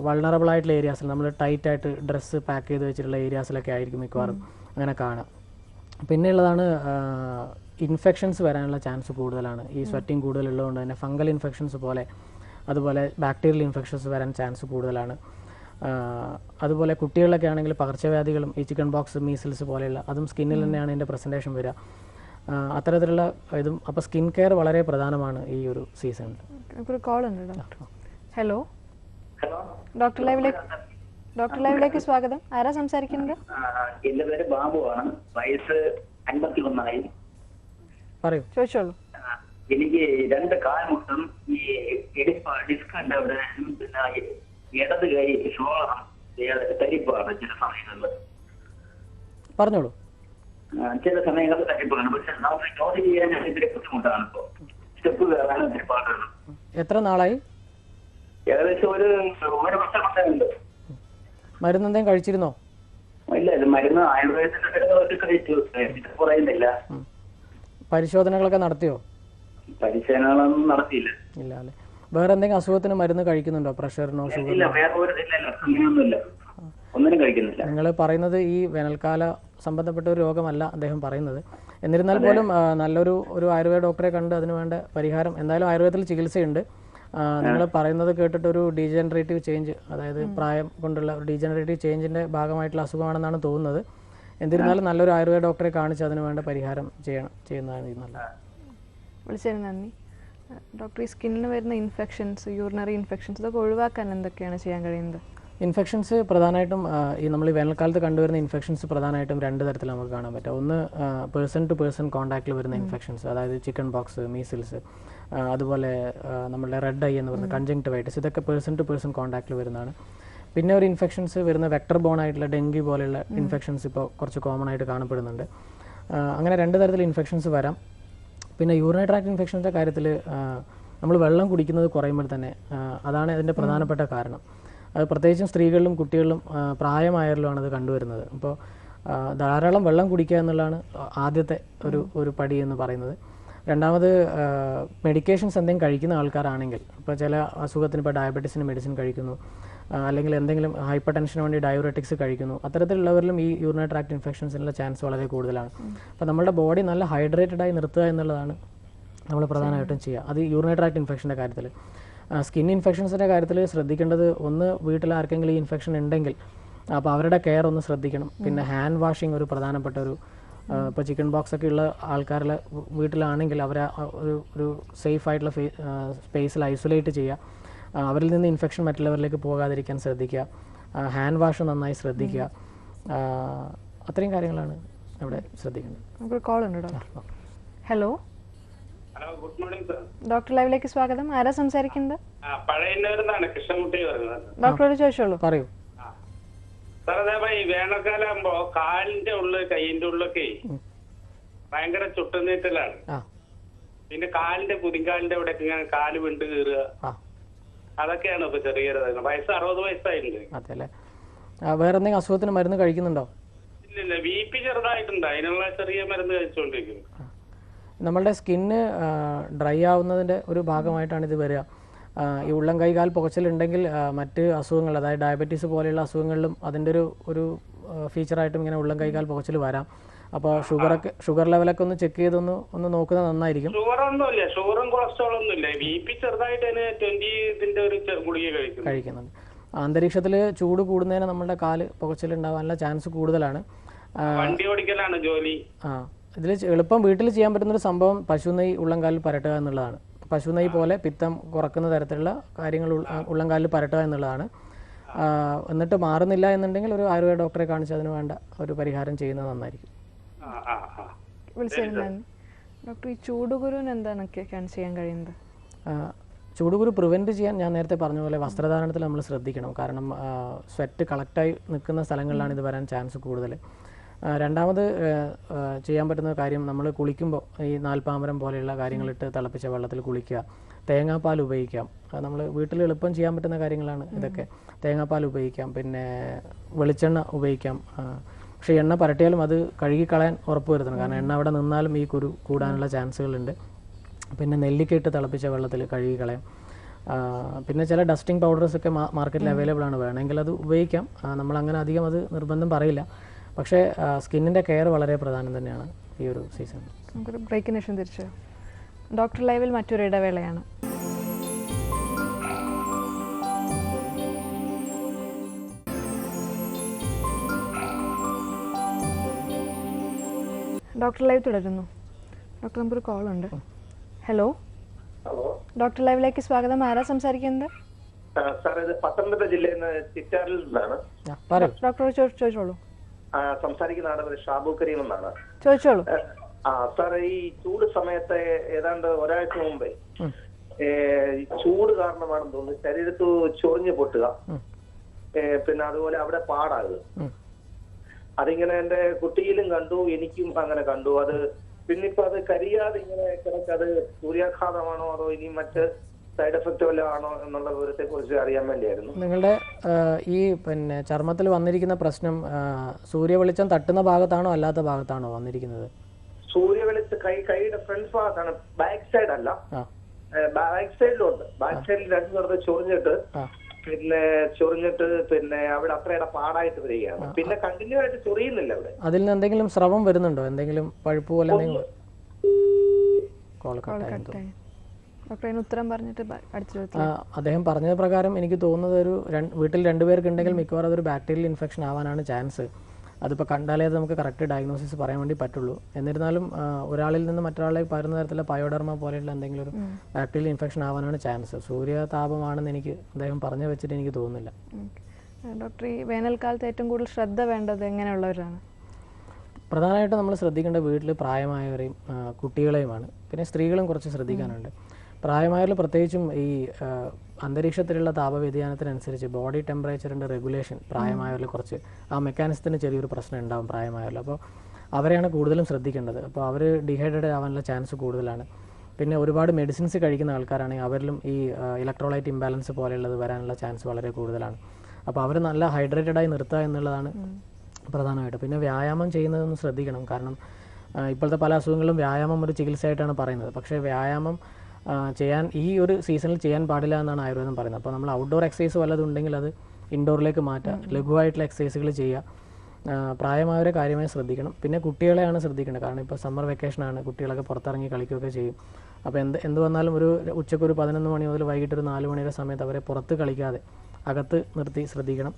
വൾണറബിൾ ആയിട്ടുള്ള ഏരിയാസിൽ നമ്മൾ ടൈറ്റ് ആയിട്ട് ഡ്രസ്സ് പാക്ക് ചെയ്ത് വെച്ചിട്ടുള്ള ഏരിയാസിലൊക്കെ ആയിരിക്കും മിക്കവാറും അങ്ങനെ കാണാം പിന്നെയുള്ളതാണ് ഇൻഫെക്ഷൻസ് വരാനുള്ള ചാൻസ് കൂടുതലാണ്. ഈ സ്വെറ്റിംഗ് കൂടുതലുള്ളതുകൊണ്ട് തന്നെ ഫംഗൽ ഇൻഫെക്ഷൻസ് പോലെ അതുപോലെ ബാക്ടീരിയൽ ഇൻഫെക്ഷൻസ് വരാൻ ചാൻസ് കൂടുതലാണ്. അതുപോലെ കുട്ടികളിലൊക്കെ ആണെങ്കിൽ പകർച്ചവ്യാധികളും ഈ ചിക്കൻ ബോക്സ് മീസിൽസ് പോലെയുള്ള അതും സ്കിന്നിൽ തന്നെയാണ് ഇതിന്റെ പ്രസന്റേഷൻ വരിക. അത്തരത്തിലുള്ള ഇതും അപ്പോൾ സ്കിൻ കെയർ വളരെ പ്രധാനമാണ് ഈ ഒരു സീസണിൽ കോൾ ഉണ്ട് ഡോക്ടർ. ഹലോ ഹലോ ഡോക്ടർ ലൈവിലേക്ക് ഡോക്ടർ ലൈവിലേക്ക് സ്വാഗതം. ആരാ സംസാരിക്കുന്നത്? എന്റെ പേര് ബാബു ആണ്. വയസ്സ് അൻപത്തി ഒന്നായി പറയൂ. ചോദിച്ചോളൂ. എനിക്ക് രണ്ട് കാൽമുട്ടും ഈ ഡിസ്ക് ഉണ്ട് അവിടെ. പിന്നെ ഇടത് കൈ ഷോളാണ്. തരിപ്പാണ് ചില സമയങ്ങളിൽ. പറഞ്ഞോളൂ. ചില സമയങ്ങളിൽ തരിപ്പാണ്. പക്ഷെ നമുക്ക് ജോലി ചെയ്യാൻ ഇത്തിരി ബുദ്ധിമുട്ടാണ് ഇപ്പോ. സ്റ്റെപ്പ് കയറാൻ ഇത്തിരി പാടാണ്. എത്ര നാളായി? ഏകദേശം ഒരു ഒരു വർഷം ഉണ്ട്. മരുന്ന് എന്തെങ്കിലും കഴിച്ചിരുന്നോ? ഇല്ല ഇത് മരുന്ന് ആയുർവേദത്തിന്റെ കഴിച്ചു. കുറയുന്നില്ല. പരിശോധനകളൊക്കെ നടത്തിയോ? പരിശോധനകളൊന്നും നടത്തിയില്ല. ഇല്ല അല്ലേ? വേറെ എന്തെങ്കിലും അസുഖത്തിന് മരുന്ന് കഴിക്കുന്നുണ്ടോ? പ്രഷറിനോ ഇല്ല ഷുഗറിനോ? ഒന്നിനും കഴിക്കുന്നില്ല. നിങ്ങൾ പറയുന്നത് ഈ വേനൽക്കാല സംബന്ധപ്പെട്ട ഒരു രോഗമല്ല അദ്ദേഹം പറയുന്നത്. എന്നിരുന്നാൽ പോലും നല്ലൊരു ഒരു ആയുർവേദ ഡോക്ടറെ കണ്ട് അതിന് വേണ്ട പരിഹാരം എന്തായാലും ആയുർവേദത്തിൽ ചികിത്സയുണ്ട്. നിങ്ങൾ പറയുന്നത് കേട്ടിട്ട് ഒരു ഡീജനറേറ്റീവ് ചേഞ്ച് അതായത് പ്രായം കൊണ്ടുള്ള ഒരു ഡീജനറേറ്റീവ് ചേഞ്ചിന്റെ ഭാഗമായിട്ടുള്ള അസുഖമാണെന്നാണ് തോന്നുന്നത്. എന്നിരുന്നാലും നല്ലൊരു ആയുർവേദ ഡോക്ടറെ കാണിച്ച് അതിന് വേണ്ട പരിഹാരം ചെയ്യണം ചെയ്യുന്നതാണ് നല്ലത്. വിളിച്ചതിന് നന്ദി. ഡോക്ടർ ഈ സ്കിന്നിന് വരുന്ന ഇൻഫെക്ഷൻസ് യൂറിനറി ഇൻഫെക്ഷൻസ് ഇതൊക്കെ ഒഴിവാക്കാൻ എന്തൊക്കെയാണ് ചെയ്യാൻ കഴിയുന്നത്? ഇൻഫെക്ഷൻസ് പ്രധാനമായിട്ടും ഈ നമ്മൾ ഈ വേനൽക്കാലത്ത് കണ്ടുവരുന്ന ഇൻഫെക്ഷൻസ് പ്രധാനമായിട്ടും രണ്ട് തരത്തിൽ നമുക്ക് കാണാൻ പറ്റും ഒന്ന് പേഴ്സൺ ടു പേഴ്സൺ കോൺടാക്റ്റിൽ വരുന്ന ഇൻഫെക്ഷൻസ് അതായത് ചിക്കൻ ബോക്സ് മീസിൽസ് അതുപോലെ നമ്മുടെ നമ്മളുടെ റെഡ് ഐ എന്ന് പറയുന്ന കൺജങ്ക്ടിവൈറ്റിസ് ഇതൊക്കെ പേഴ്സൺ ടു പേഴ്സൺ കോൺടാക്റ്റിൽ വരുന്നതാണ്. പിന്നെ ഒരു ഇൻഫെക്ഷൻസ് വരുന്ന വെക്ടർ ബോൺ ആയിട്ടുള്ള ഡെങ്കി പോലെയുള്ള ഇൻഫെക്ഷൻസ് ഇപ്പോൾ കുറച്ച് കോമൺ ആയിട്ട് കാണപ്പെടുന്നുണ്ട്. അങ്ങനെ രണ്ട് തരത്തിൽ ഇൻഫെക്ഷൻസ് വരാം. പിന്നെ യൂറിനറി ട്രാക്ട് ഇൻഫെക്ഷന്റെ കാര്യത്തിൽ നമ്മൾ വെള്ളം കുടിക്കുന്നത് കുറയുമ്പോൾ തന്നെ അതാണ് അതിന്റെ പ്രധാനപ്പെട്ട കാരണം. അത് പ്രത്യേകിച്ചും സ്ത്രീകളിലും കുട്ടികളിലും പ്രായമായാലും പ്രായമായവരിലുമാണ് അത് കണ്ടുവരുന്നത്. അപ്പോൾ ധാരാളം വെള്ളം കുടിക്കുക എന്നുള്ളതാണ് ആദ്യത്തെ ഒരു ഒരു പടി എന്ന് പറയുന്നത്. രണ്ടാമത് മെഡിക്കേഷൻസ് എന്തെങ്കിലും കഴിക്കുന്ന ആൾക്കാരാണെങ്കിൽ ഇപ്പോൾ ചില അസുഖത്തിന് ഇപ്പോൾ ഡയബറ്റീസിന് മെഡിസിൻ കഴിക്കുന്നു. അല്ലെങ്കിൽ എന്തെങ്കിലും ഹൈപ്പർ ടെൻഷന് വേണ്ടി ഡയബറ്റിക്സ് കഴിക്കുന്നു. അത്തരത്തിലുള്ളവരിലും ഈ യൂറിനറി ട്രാക്ട് ഇൻഫെക്ഷൻസിനുള്ള ചാൻസ് വളരെ കൂടുതലാണ്. അപ്പോൾ നമ്മുടെ ബോഡി നല്ല ഹൈഡ്രേറ്റഡ് ആയി നിർത്തുക എന്നുള്ളതാണ് നമ്മൾ പ്രധാനമായിട്ടും ചെയ്യുക. അത് യൂറിനറി ട്രാക്ട് ഇൻഫെക്ഷന്റെ കാര്യത്തിൽ സ്കിൻ ഇൻഫെക്ഷൻസിന്റെ കാര്യത്തിൽ ശ്രദ്ധിക്കേണ്ടത് ഒന്ന് വീട്ടിൽ ആർക്കെങ്കിലും ഈ ഇൻഫെക്ഷൻ ഉണ്ടെങ്കിൽ അപ്പോൾ അവരുടെ കെയർ ഒന്ന് ശ്രദ്ധിക്കണം. പിന്നെ ഹാൻഡ് വാഷിംഗ് ഒരു പ്രധാനപ്പെട്ട ഒരു ഇപ്പോൾ ചിക്കൻ ബോക്സ് ഒക്കെ ഉള്ള ആൾക്കാരിൽ വീട്ടിലാണെങ്കിൽ അവരെ ഒരു ഒരു സേഫ് ആയിട്ടുള്ള സ്പേസിൽ ഐസൊലേറ്റ് ചെയ്യുക. അവരിൽ നിന്ന് ഇൻഫെക്ഷൻ മറ്റുള്ളവരിലേക്ക് പോകാതിരിക്കാൻ ശ്രദ്ധിക്കുക. ഹാൻഡ് വാഷ് നന്നായി ശ്രദ്ധിക്കുക. അത്രയും കാര്യങ്ങളാണ് അവിടെ ശ്രദ്ധിക്കേണ്ടത്. കോൾ ഉണ്ട് hello hello good morning sir doctor ലൈവിലേക്ക് സ്വാഗതം. ആരാ സംസാരിക്കുന്നത്? ആ പഴയന്നൂരിന്നാണ് കൃഷ്ണൻകുട്ടി പറയുന്നത്. ഡോക്ടറോട് ചോദിച്ചോളൂ. പറയൂ. സാർ അതേപോലെ ഈ വേനൽക്കാലം ആകുമ്പോ കാലിന്റെ ഉള്ളിൽ കൈയിന്റെ ഉള്ളിലൊക്കെ ഭയങ്കര ചുട്ടുനീറ്റലാണ്. ആ. പിന്നെ കാലിന്റെ പുതിങ്കാലിന്റെ ഇവിടെ ഇങ്ങനെ കാൽ വിണ്ട് കീറുക. ആ. അതൊക്കെയാണ് ഇപ്പൊ ചെറിയ ഒരു വയസ്സ് അറുപത് വയസ്സായിട്ടുണ്ട്. അതെ അല്ലേ ആ, വേറെ എന്തെങ്കിലും അസുഖത്തിന് മരുന്ന് കഴിക്കുന്നുണ്ടോ? ഇല്ലില്ല ബി പി ചെറുതായിട്ടുണ്ട്. അതിനുള്ള ചെറിയ മരുന്ന് കഴിച്ചുകൊണ്ടിരിക്കുന്നു നമ്മളുടെ സ്കിന്ന് ഡ്രൈ ആവുന്നതിന്റെ ഒരു ഭാഗമായിട്ടാണ് ഇത് വരിക. ഈ ഉള്ളം കൈകാൽ പുകച്ചിലുണ്ടെങ്കിൽ മറ്റ് അസുഖങ്ങൾ അതായത് ഡയബറ്റീസ് പോലെയുള്ള അസുഖങ്ങളിലും അതിന്റെ ഒരു ഒരു ഫീച്ചറായിട്ടും ഇങ്ങനെ ഉള്ളം കൈകാൽ പുകച്ചിൽ വരാം. അപ്പോൾ ഷുഗറൊക്കെ ഷുഗർ ലെവലൊക്കെ ഒന്ന് ചെക്ക് ചെയ്തൊന്ന് ഒന്ന് നോക്കുന്നത് നന്നായിരിക്കും. ഷുഗർ ഒന്നുമില്ല ഷുഗറും കൊളസ്ട്രോളും ഒന്നുമില്ല ബി പി ചെറുതായിട്ട് തന്നെ ട്വന്റി ഇതിന്റെ ഒരു ഗുളിക കഴിക്കുന്നു. കഴിക്കുന്നുണ്ട്. അന്തരീക്ഷത്തിൽ ചൂട് കൂടുന്നതിന് നമ്മുടെ കാൽ പുകച്ചിലുണ്ടാവാനുള്ള ചാൻസ് കൂടുതലാണ്. വണ്ടി ഓടിക്കലാണ് ജോലി. ആ ഇതിൽ എളുപ്പം വീട്ടിൽ ചെയ്യാൻ പറ്റുന്നൊരു സംഭവം പശു നെയ്യ് ഉള്ളംകാലിൽ പരട്ടുക എന്നുള്ളതാണ്. പശു നെയ്യ് പോലെ പിത്തം കുറക്കുന്ന തരത്തിലുള്ള കാര്യങ്ങൾ ഉള്ളംകാലിൽ പരട്ടുക എന്നുള്ളതാണ്. എന്നിട്ട് മാറുന്നില്ല എന്നുണ്ടെങ്കിൽ ഒരു ആയുർവേദ ഡോക്ടറെ കാണിച്ച് അതിന് വേണ്ട ഒരു പരിഹാരം ചെയ്യുന്നത് നന്നായിരിക്കും. ഡോക്ടർ ഈ ചൂടുകുരുവിന് എന്തൊക്കെയാണ് ചെയ്യാൻ കഴിയുന്നത്? ചൂടുകുരു പ്രിവെന്റ് ചെയ്യാൻ ഞാൻ നേരത്തെ പറഞ്ഞ പോലെ വസ്ത്രധാരണത്തിൽ നമ്മൾ ശ്രദ്ധിക്കണം. കാരണം സ്വെറ്റ് കളക്റ്റായി നിൽക്കുന്ന സ്ഥലങ്ങളിലാണ് ഇത് വരാൻ ചാൻസ് കൂടുതൽ. രണ്ടാമത് ചെയ്യാൻ പറ്റുന്ന കാര്യം നമ്മൾ കുളിക്കുമ്പോൾ ഈ നാൽപ്പാമരം പോലെയുള്ള കാര്യങ്ങളിട്ട് തിളപ്പിച്ച വെള്ളത്തിൽ കുളിക്കുക. തേങ്ങാപ്പാൽ ഉപയോഗിക്കാം. നമ്മൾ വീട്ടിൽ എളുപ്പം ചെയ്യാൻ പറ്റുന്ന കാര്യങ്ങളാണ് ഇതൊക്കെ. തേങ്ങാപ്പാൽ ഉപയോഗിക്കാം. പിന്നെ വെളിച്ചെണ്ണ ഉപയോഗിക്കാം. പക്ഷേ എണ്ണ പരട്ടിയാലും അത് കഴുകിക്കളയാൻ ഉറപ്പ് വരുത്തണം. കാരണം എണ്ണ അവിടെ നിന്നാലും ഈ കുരു കൂടാനുള്ള ചാൻസുകളുണ്ട്. പിന്നെ നെല്ലിക്കയിട്ട് തിളപ്പിച്ച വെള്ളത്തിൽ കഴുകിക്കളയാം. പിന്നെ ചില ഡസ്റ്റിംഗ് പൗഡേഴ്സ് ഒക്കെ മാർക്കറ്റിൽ അവൈലബിൾ ആണ്. വേണമെങ്കിൽ അത് ഉപയോഗിക്കാം. നമ്മൾ അങ്ങനെ അധികം അത് നിർബന്ധം പറയില്ല. പക്ഷേ സ്കിന്നിന്റെ കെയർ വളരെ പ്രധാനം തന്നെയാണ് ഈ ഒരു സീസൺ നമുക്കൊരു ബ്രേക്കിന് ശേഷം തിരിച്ചു ഡോക്ടർ ലൈവിൽ മറ്റൊരു ഇടവേളയാണ്. ഡോക്ടർ ലൈവ് തുടരുന്നു. ഡോക്ടർ നമുക്കൊരു കോൾ ഉണ്ട്. ഹലോ ഹലോ ഡോക്ടർ ലൈവിലേക്ക് സ്വാഗതം. ആരാ സംസാരിക്കുന്നത്? ആ, സാർ ഇത് പത്തനംതിട്ട ജില്ലയിൽ നിന്ന് ചിറ്റാറിൽ നിന്നാണ്. ചോദിച്ചോളൂ. ആ, സംസാരിക്കുന്ന ഷാബു കരീം എന്നാണ്. ചോദിച്ചോളൂ. ഏ, ആ സാർ ഈ ചൂട് സമയത്ത് ഏതാണ്ട് ഒരാഴ്ച മുമ്പേ ഈ ചൂട് കാരണമാണെന്ന് തോന്നുന്നു. ശരീരത്ത് ചൊറിഞ്ഞു പൊട്ടുക. പിന്നെ അതുപോലെ അവിടെ പാടാകുക. അതിങ്ങനെ എന്റെ കുട്ടിയിലും കണ്ടു എനിക്കും അങ്ങനെ കണ്ടു. അത് പിന്നിപ്പോ അത് കരിയാതെ ഇങ്ങനെ കിടക്കത് അത് സൂര്യാഘാതമാണോ അതോ ഇനി മറ്റ് സൈഡ് എഫക്റ്റ് വല്ലതും ആണോ എന്നുള്ള വിവരത്തെ കുറിച്ച് അറിയാൻ വേണ്ടിയായിരുന്നു. നിങ്ങളുടെ ഈ പിന്നെ ചർമ്മത്തിൽ വന്നിരിക്കുന്ന പ്രശ്നം സൂര്യ സൂര്യവെളിച്ചം തട്ടുന്ന ഭാഗത്താണോ അല്ലാത്ത ഭാഗത്താണോ വന്നിരിക്കുന്നത്? സൂര്യ വെളിച്ചം കൈ കൈയുടെ ഫ്രണ്ട് ഭാഗത്താണ്. ബാക്ക് സൈഡ് അല്ല ബാക്ക് സൈഡിലുണ്ട്. ബാക്ക് സൈഡിൽ രണ്ടു നേരത്തെ ചൊറിഞ്ഞിട്ട് പിന്നെ ചൊറിഞ്ഞിട്ട് പിന്നെ അവിടെ അത്രയുടെ പാടായിട്ട് വരികയാണ്. പിന്നെ കണ്ടിന്യൂ ആയിട്ട് ചൊറിയുന്നില്ല അവിടെ. അതിൽ നിന്ന് എന്തെങ്കിലും സ്രവം വരുന്നുണ്ടോ? എന്തെങ്കിലും പഴുപ്പ് പോലെ എന്തെങ്കിലും? കോൾ കട്ടായി ഉത്തരം പറഞ്ഞിട്ട് അദ്ദേഹം പറഞ്ഞത് പ്രകാരം എനിക്ക് തോന്നുന്നത് ഒരു വീട്ടിൽ രണ്ടുപേർക്ക് ഉണ്ടെങ്കിൽ മിക്കവാറും അതൊരു ബാക്ടീരിയൽ ഇൻഫെക്ഷൻ ആവാനാണ് ചാൻസ് അതിപ്പോൾ കണ്ടാലേ അത് നമുക്ക് കറക്റ്റ് ഡയഗ്നോസിസ് പറയാൻ വേണ്ടി പറ്റുള്ളൂ. എന്നിരുന്നാലും ഒരാളിൽ നിന്ന് മറ്റൊരാളിലേക്ക് പകരുന്ന തരത്തിലുള്ള പയോഡർമ പോലെയുള്ള എന്തെങ്കിലും ഒരു ബാക്ടീരിയൽ ഇൻഫെക്ഷൻ ആവാനാണ് ചാൻസ് സൂര്യതാപമാണെന്ന് എനിക്ക് അദ്ദേഹം പറഞ്ഞു വെച്ചിട്ട് എനിക്ക് തോന്നുന്നില്ല. ഡോക്ടർ ഈ വേനൽക്കാലത്ത് ഏറ്റവും കൂടുതൽ ശ്രദ്ധ വേണ്ടത് എങ്ങനെയുള്ളവരാണ്? പ്രധാനമായിട്ടും നമ്മൾ ശ്രദ്ധിക്കേണ്ട വീട്ടിൽ പ്രായമായവരെയും കുട്ടികളെയുമാണ്. പിന്നെ സ്ത്രീകളും കുറച്ച് ശ്രദ്ധിക്കാനുണ്ട്. പ്രായമായവരിൽ പ്രത്യേകിച്ചും ഈ അന്തരീക്ഷത്തിലുള്ള താപവ്യതിയാനത്തിനനുസരിച്ച് ബോഡി ടെമ്പറേച്ചറിന്റെ റെഗുലേഷൻ പ്രായമായവരിൽ കുറച്ച് ആ മെക്കാനിസത്തിന് ചെറിയൊരു പ്രശ്നം ഉണ്ടാവും പ്രായമായവരിൽ. അപ്പോൾ അവരെയാണ് കൂടുതലും ശ്രദ്ധിക്കേണ്ടത്. അപ്പോൾ അവർ ഡീഹൈഡ്രേറ്റഡ് ആവാനുള്ള ചാൻസ് കൂടുതലാണ്. പിന്നെ ഒരുപാട് മെഡിസിൻസ് കഴിക്കുന്ന ആൾക്കാരാണെങ്കിൽ അവരിലും ഈ ഇലക്ട്രോലൈറ്റ് ഇംബാലൻസ് പോലെയുള്ളത് വരാനുള്ള ചാൻസ് വളരെ കൂടുതലാണ്. അപ്പോൾ അവർ നല്ല ഹൈഡ്രേറ്റഡ് ആയി നിർത്തുക എന്നുള്ളതാണ് പ്രധാനമായിട്ട്. പിന്നെ വ്യായാമം ചെയ്യുന്നതൊന്ന് ശ്രദ്ധിക്കണം. കാരണം ഇപ്പോഴത്തെ പല അസുഖങ്ങളും വ്യായാമം ഒരു ചികിത്സയായിട്ടാണ് പറയുന്നത്. പക്ഷേ വ്യായാമം ചെയ്യാൻ ഈ ഒരു സീസണിൽ ചെയ്യാൻ പാടില്ല എന്നാണ് ആയുർവേദം പറയുന്നത്. അപ്പോൾ നമ്മൾ ഔട്ട്ഡോർ എക്സസൈസ് വല്ലതും ഉണ്ടെങ്കിൽ അത് ഇൻഡോറിലേക്ക് മാറ്റുക ലഘുവായിട്ടുള്ള എക്സസൈസുകൾ ചെയ്യുക. പ്രായമായവരെ കാര്യമായി ശ്രദ്ധിക്കണം. പിന്നെ കുട്ടികളെയാണ് ശ്രദ്ധിക്കേണ്ടത്. കാരണം ഇപ്പോൾ സമ്മർ വെക്കേഷനാണ് കുട്ടികളൊക്കെ പുറത്തിറങ്ങി കളിക്കുകയൊക്കെ ചെയ്യും. അപ്പോൾ എന്ത് എന്ത് വന്നാലും ഒരു ഉച്ചയ്ക്ക് ഒരു പതിനൊന്ന് മണി മുതൽ വൈകിട്ട് ഒരു നാല് മണിയുടെ സമയത്ത് അവരെ പുറത്ത് കളിക്കാതെ അകത്ത് നിർത്തി ശ്രദ്ധിക്കണം.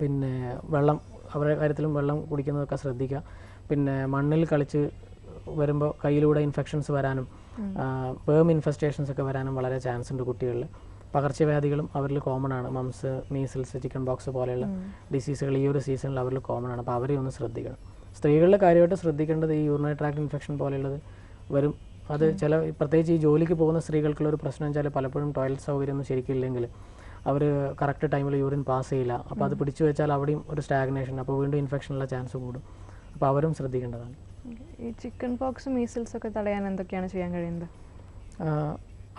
പിന്നെ വെള്ളം അവരുടെ കാര്യത്തിലും വെള്ളം കുടിക്കുന്നതൊക്കെ ശ്രദ്ധിക്കുക. പിന്നെ മണ്ണിൽ കളിച്ച് വരുമ്പോൾ കയ്യിലൂടെ ഇൻഫെക്ഷൻസ് വരാനും പേം ഇൻഫെസ്റ്റേഷൻസ് ഒക്കെ വരാനും വളരെ ചാൻസ് ഉണ്ട് കുട്ടികളിൽ. പകർച്ചവ്യാധികളും അവരിൽ കോമൺ ആണ്. മംസ് മീസിൽസ് ചിക്കൻ ബോക്സ് പോലെയുള്ള ഡിസീസുകൾ ഈ ഒരു സീസണിൽ അവരിൽ കോമൺ ആണ്. അപ്പോൾ അവരെ ഒന്ന് ശ്രദ്ധിക്കണം. സ്ത്രീകളിൽ കാര്യമായിട്ട് ശ്രദ്ധിക്കേണ്ടത് ഈ യൂറിനറി ട്രാക്ട് ഇൻഫെക്ഷൻ പോലെയുള്ളത് വരും. അത് ചില പ്രത്യേകിച്ച് ഈ ജോലിക്ക് പോകുന്ന സ്ത്രീകൾക്കുള്ള ഒരു പ്രശ്നം വെച്ചാൽ പലപ്പോഴും ടോയ്ലറ്റ് സൗകര്യം ഒന്നും ശരിക്കില്ലെങ്കിൽ അവർ കറക്റ്റ് ടൈമിൽ യൂറിൻ പാസ് ചെയ്യില്ല. അപ്പോൾ അത് പിടിച്ചു വെച്ചാൽ അവിടെയും ഒരു സ്റ്റാഗ്നേഷൻ അപ്പോൾ വീണ്ടും ഇൻഫെക്ഷനുള്ള ചാൻസ് കൂടും. അപ്പോൾ അവരും ശ്രദ്ധിക്കേണ്ടതാണ്. ഈ ചിക്കൻ പോക്സ് മീസിൽസ് ഒക്കെ തടയാൻ എന്തൊക്കെയാണ് ചെയ്യാൻ കഴിയുന്നത്?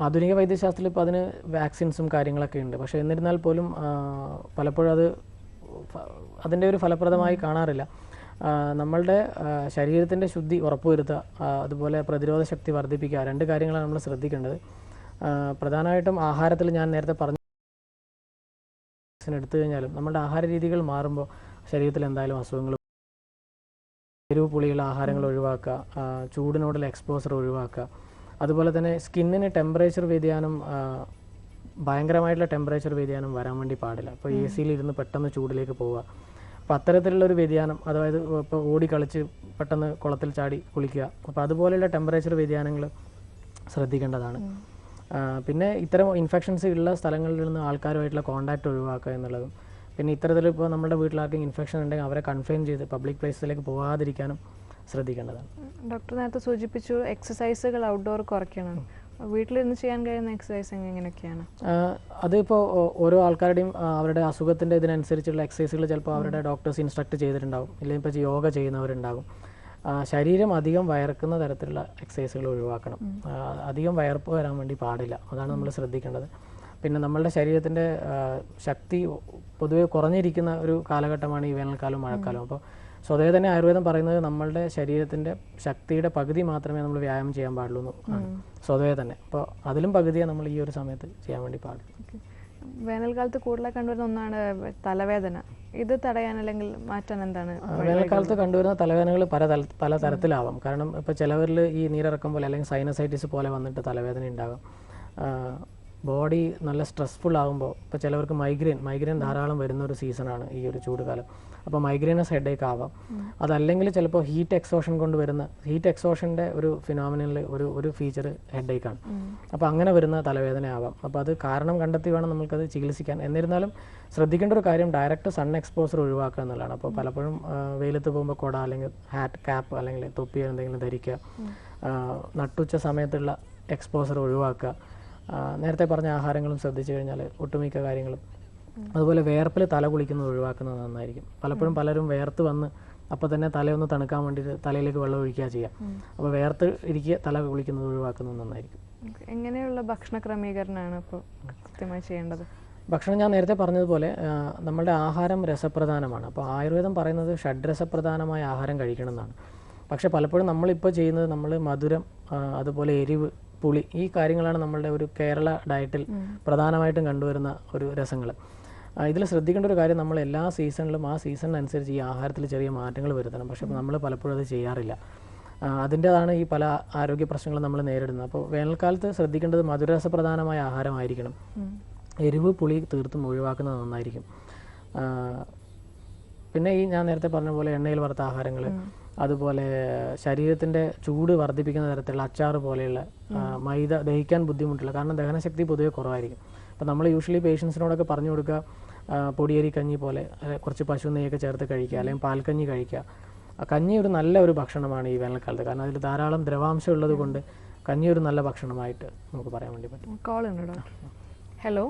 ആധുനിക വൈദ്യശാസ്ത്രത്തിൽ ഇപ്പോൾ അതിന് വാക്സിൻസും കാര്യങ്ങളൊക്കെ ഉണ്ട്. പക്ഷേ എന്നിരുന്നാൽ പോലും പലപ്പോഴും അത് അതിന്റെ ഒരു ഫലപ്രദമായി കാണാറില്ല. നമ്മളുടെ ശരീരത്തിന്റെ ശുദ്ധി ഉറപ്പുവരുത്തുക അതുപോലെ പ്രതിരോധ ശക്തി വർദ്ധിപ്പിക്കുക രണ്ട് കാര്യങ്ങളാണ് നമ്മൾ ശ്രദ്ധിക്കേണ്ടത്. പ്രധാനമായിട്ടും ആഹാരത്തിൽ ഞാൻ നേരത്തെ പറഞ്ഞു വാക്സിൻ എടുത്തു കഴിഞ്ഞാലും നമ്മുടെ ആഹാര രീതികൾ മാറുമ്പോൾ ശരീരത്തിൽ എന്തായാലും അസുഖങ്ങൾ എരിവ് പുളിയുള്ള ആഹാരങ്ങൾ ഒഴിവാക്കുക ചൂടിനോടുള്ള എക്സ്പോസർ ഒഴിവാക്കുക. അതുപോലെ തന്നെ സ്കിന്നിന് ടെമ്പറേച്ചർ വ്യതിയാനം ഭയങ്കരമായിട്ടുള്ള ടെമ്പറേച്ചർ വ്യതിയാനം വരാൻ വേണ്ടി പാടില്ല. അപ്പോൾ എ സിയിൽ ഇരുന്ന് പെട്ടെന്ന് ചൂടിലേക്ക് പോവുക. അപ്പോൾ അത്തരത്തിലുള്ള ഒരു വ്യതിയാനം അതായത് ഇപ്പോൾ ഓടി കളിച്ച് പെട്ടെന്ന് കുളത്തിൽ ചാടി കുളിക്കുക അപ്പോൾ അതുപോലെയുള്ള ടെമ്പറേച്ചർ വ്യതിയാനങ്ങൾ ശ്രദ്ധിക്കേണ്ടതാണ്. പിന്നെ ഇത്തരം ഇൻഫെക്ഷൻസ് ഉള്ള സ്ഥലങ്ങളിൽ നിന്ന് ആൾക്കാരുമായിട്ടുള്ള കോൺടാക്റ്റ് ഒഴിവാക്കുക എന്നുള്ളതും. പിന്നെ ഇത്തരത്തിൽ ഇപ്പോൾ നമ്മുടെ വീട്ടിൽ ആർക്കെങ്കിലും ഇൻഫെക്ഷൻ ഉണ്ടെങ്കിൽ അവരെ കൺഫൈൻ ചെയ്ത് പബ്ലിക് പ്ലേസിലേക്ക് പോകാതിരിക്കാനും ശ്രദ്ധിക്കേണ്ടതാണ്. ഡോക്ടർ നേരത്തെ സൂചിപ്പിച്ചു എക്സസൈസുകൾ ഔട്ട്ഡോർ കുറയ്ക്കണം. വീട്ടിലിരുന്ന് ചെയ്യാൻ കഴിയുന്ന എക്സസൈസ് എങ്ങനെയൊക്കെയാണ്? അതിപ്പോൾ ഓരോ ആൾക്കാരുടെയും അവരുടെ അസുഖത്തിന്റെ ഇതിനനുസരിച്ചുള്ള എക്സസൈസുകൾ ചിലപ്പോൾ അവരുടെ ഡോക്ടേഴ്സ് ഇൻസ്ട്രക്ട് ചെയ്തിട്ടുണ്ടാകും ഇല്ലെങ്കിൽ ഇപ്പോൾ യോഗ ചെയ്യുന്നവരുണ്ടാകും ശരീരം അധികം വയർക്കുന്ന തരത്തിലുള്ള എക്സസൈസുകൾ ഒഴിവാക്കണം. അധികം വയർപ്പ് വരാൻ വേണ്ടി പാടില്ല. അതാണ് നമ്മൾ ശ്രദ്ധിക്കേണ്ടത്. പിന്നെ നമ്മളുടെ ശരീരത്തിന്റെ ശക്തി പൊതുവെ കുറഞ്ഞിരിക്കുന്ന ഒരു കാലഘട്ടമാണ് ഈ വേനൽക്കാലവും മഴക്കാലവും. അപ്പോൾ സ്വതവേ തന്നെ ആയുർവേദം പറയുന്നത് നമ്മളുടെ ശരീരത്തിന്റെ ശക്തിയുടെ പകുതി മാത്രമേ നമ്മൾ വ്യായാമം ചെയ്യാൻ പാടുള്ളൂ എന്ന് സ്വതവേ തന്നെ. അപ്പോൾ അതിലും പകുതിയെ നമ്മൾ ഈ ഒരു സമയത്ത് ചെയ്യാൻ വേണ്ടി പാടുള്ളൂ വേനൽക്കാലത്ത് കൂടുതലായി കണ്ടുവരുന്ന ഒന്നാണ് തലവേദന. ഇത് തടയാൻ അല്ലെങ്കിൽ മാറ്റാൻ എന്താണ് വേനൽക്കാലത്ത് കണ്ടുവരുന്ന തലവേദനകൾ പല പല തരത്തിലാവാം. കാരണം ഇപ്പോൾ ചിലവരിൽ ഈ നീരിറക്കം പോലെ അല്ലെങ്കിൽ സൈനസൈറ്റിസ് പോലെ വന്നിട്ട് തലവേദന ഉണ്ടാകാം. ബോഡി നല്ല സ്ട്രെസ്ഫുൾ ആകുമ്പോൾ ഇപ്പോൾ ചിലവർക്ക് മൈഗ്രെയിൻ മൈഗ്രെയിൻ ധാരാളം വരുന്ന ഒരു സീസണാണ് ഈ ഒരു ചൂട് കാലം അപ്പോൾ മൈഗ്രെയിനസ് ഹെഡേക്ക് ആവാം. അതല്ലെങ്കിൽ ചിലപ്പോൾ ഹീറ്റ് എക്സോഷൻ കൊണ്ട് വരുന്ന ഹീറ്റ് എക്സോഷന്റെ ഒരു ഫിനോമിനലിൽ ഒരു ഒരു ഫീച്ചർ ഹെഡേക്കാണ് അപ്പോൾ അങ്ങനെ വരുന്ന തലവേദന ആവാം. അപ്പോൾ അത് കാരണം കണ്ടെത്തി വേണം നമുക്കത് ചികിത്സിക്കാൻ. എന്നിരുന്നാലും ശ്രദ്ധിക്കേണ്ട ഒരു കാര്യം ഡയറക്റ്റ് സൺ എക്സ്പോസർ ഒഴിവാക്കുക എന്നുള്ളതാണ്. അപ്പോൾ പലപ്പോഴും വെയിലത്ത് പോകുമ്പോൾ കുട അല്ലെങ്കിൽ ഹാറ്റ് ക്യാപ്പ് അല്ലെങ്കിൽ തൊപ്പി എന്തെങ്കിലും ധരിക്കുക. നട്ടുച്ച സമയത്തുള്ള എക്സ്പോസർ ഒഴിവാക്കുക. നേരത്തെ പറഞ്ഞ ആഹാരങ്ങളും ശ്രദ്ധിച്ചു കഴിഞ്ഞാൽ ഒട്ടുമിക്ക കാര്യങ്ങളും. അതുപോലെ വേർപ്പിൽ തല കുളിക്കുന്നത് ഒഴിവാക്കുന്നത് നന്നായിരിക്കും. പലപ്പോഴും പലരും വേർത്ത് വന്ന് അപ്പോൾ തന്നെ തലയൊന്ന് തണുക്കാൻ വേണ്ടിയിട്ട് തലയിലേക്ക് വെള്ളം ഒഴിക്കുക ചെയ്യാം. അപ്പോൾ വേർത്ത് ഇരിക്കുക തല കുളിക്കുന്നത് ഒഴിവാക്കുന്നത് നന്നായിരിക്കും. എങ്ങനെയുള്ള ഭക്ഷണ ക്രമീകരണമാണ് ഇപ്പോൾ കൃത്യമായി ചെയ്യേണ്ടത്? ഭക്ഷണം ഞാൻ നേരത്തെ പറഞ്ഞതുപോലെ നമ്മളുടെ ആഹാരം രസപ്രധാനമാണ്. അപ്പോൾ ആയുർവേദം പറയുന്നത് ഷഡ്രസപ്രധാനമായ ആഹാരം കഴിക്കണം എന്നാണ്. പക്ഷേ പലപ്പോഴും നമ്മളിപ്പോൾ ചെയ്യുന്നത് നമ്മൾ മധുരം അതുപോലെ എരിവ് പുളി ഈ കാര്യങ്ങളാണ് നമ്മളുടെ ഒരു കേരള ഡയറ്റിൽ പ്രധാനമായിട്ടും കണ്ടുവരുന്ന ഒരു രസങ്ങൾ. ഇതിൽ ശ്രദ്ധിക്കേണ്ട ഒരു കാര്യം നമ്മൾ എല്ലാ സീസണിലും ആ സീസണിനനുസരിച്ച് ഈ ആഹാരത്തിൽ ചെറിയ മാറ്റങ്ങൾ വരുത്തണം. പക്ഷേ നമ്മൾ പലപ്പോഴും അത് ചെയ്യാറില്ല. അതിന്റെതാണ് ഈ പല ആരോഗ്യ പ്രശ്നങ്ങളും നമ്മൾ നേരിടുന്നത്. അപ്പോൾ വേനൽക്കാലത്ത് ശ്രദ്ധിക്കേണ്ടത് മധുരരസപ്രധാനമായ ആഹാരമായിരിക്കണം. എരിവ് പുളി തീർത്തും ഒഴിവാക്കുന്നത് നന്നായിരിക്കും. പിന്നെ ഈ ഞാൻ നേരത്തെ പറഞ്ഞ പോലെ എണ്ണയിൽ വറുത്ത ആഹാരങ്ങൾ. അതുപോലെ ശരീരത്തിന്റെ ചൂട് വർദ്ധിപ്പിക്കുന്ന തരത്തിലുള്ള അച്ചാർ പോലെയുള്ള മൈദ ദഹിക്കാൻ ബുദ്ധിമുട്ടുള്ള കാരണം ദഹനശക്തി പൊതുവെ കുറവായിരിക്കും. അപ്പോൾ നമ്മൾ യൂഷ്വലി പേഷ്യൻസിനോടൊക്കെ പറഞ്ഞു കൊടുക്കുക പൊടിയരി കഞ്ഞി പോലെ കുറച്ച് പശു നെയ്യൊക്കെ ചേർത്ത് കഴിക്കുക അല്ലെങ്കിൽ പാൽക്കഞ്ഞി കഴിക്കുക. കഞ്ഞി ഒരു നല്ല ഒരു ഭക്ഷണമാണ് ഈ വേനൽക്കാലത്ത്. കാരണം അതിൽ ധാരാളം ദ്രവാംശം ഉള്ളത് കൊണ്ട് കഞ്ഞി ഒരു നല്ല ഭക്ഷണമായിട്ട് നമുക്ക് പറയാൻ വേണ്ടി പറ്റും. കോൾ ഉണ്ട്? ഡോക്ടർ ഹലോ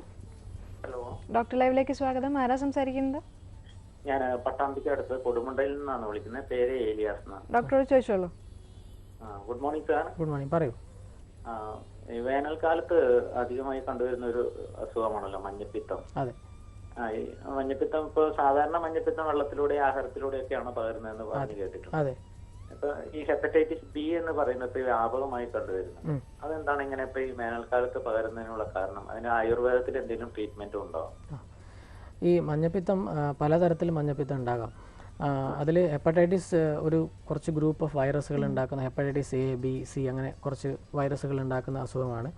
ഹലോ ഡോക്ടർ ലൈവിലേക്ക് സ്വാഗതം. ആരാ സംസാരിക്കുന്നത്? ഞാൻ പട്ടാമ്പിക്ക് അടുത്ത് കൊടുമുണ്ടയിൽ നിന്നാണ് വിളിക്കുന്നത്. പേര് ഏലിയാസ് എന്നാണ്. ഡോക്ടറോട് ചോദിച്ചോളൂ. ആ, good morning sir. Good morning പറയൂ. ആ, ഈ വേനൽക്കാലത്ത് അധികമായി കണ്ടുവരുന്ന ഒരു അസുഖമാണല്ലോ മഞ്ഞപ്പിത്തം. അതെ. മഞ്ഞപ്പിത്തം ഇപ്പൊ സാധാരണ മഞ്ഞപ്പിത്തം വെള്ളത്തിലൂടെ ആഹാരത്തിലൂടെയൊക്കെയാണ് പകരുന്നതെന്ന് പറഞ്ഞു കേട്ടിട്ടുണ്ട്. അതെ. ഇപ്പൊ ഈ ഹെപ്പറ്റൈറ്റിസ് ബി എന്ന് പറയുന്നത് ഇപ്പൊ വ്യാപകമായി കണ്ടുവരുന്നത് അതെന്താണ് ഇങ്ങനെ ഇപ്പൊ ഈ വേനൽക്കാലത്ത് പകരുന്നതിനുള്ള കാരണം? അതിന് ആയുർവേദത്തിൽ എന്തെങ്കിലും ട്രീറ്റ്മെന്റ് ഉണ്ടോ. ഈ മഞ്ഞപ്പിത്തം പലതരത്തിൽ മഞ്ഞപ്പിത്തം ഉണ്ടാകാം. അതിൽ ഹെപ്പറ്റൈറ്റിസ് ഒരു കുറച്ച് ഗ്രൂപ്പ് ഓഫ് വൈറസുകൾ ഉണ്ടാക്കുന്ന ഹെപ്പറ്റൈറ്റിസ് എ ബി സി അങ്ങനെ കുറച്ച് വൈറസുകൾ ഉണ്ടാക്കുന്ന അസുഖമാണ്.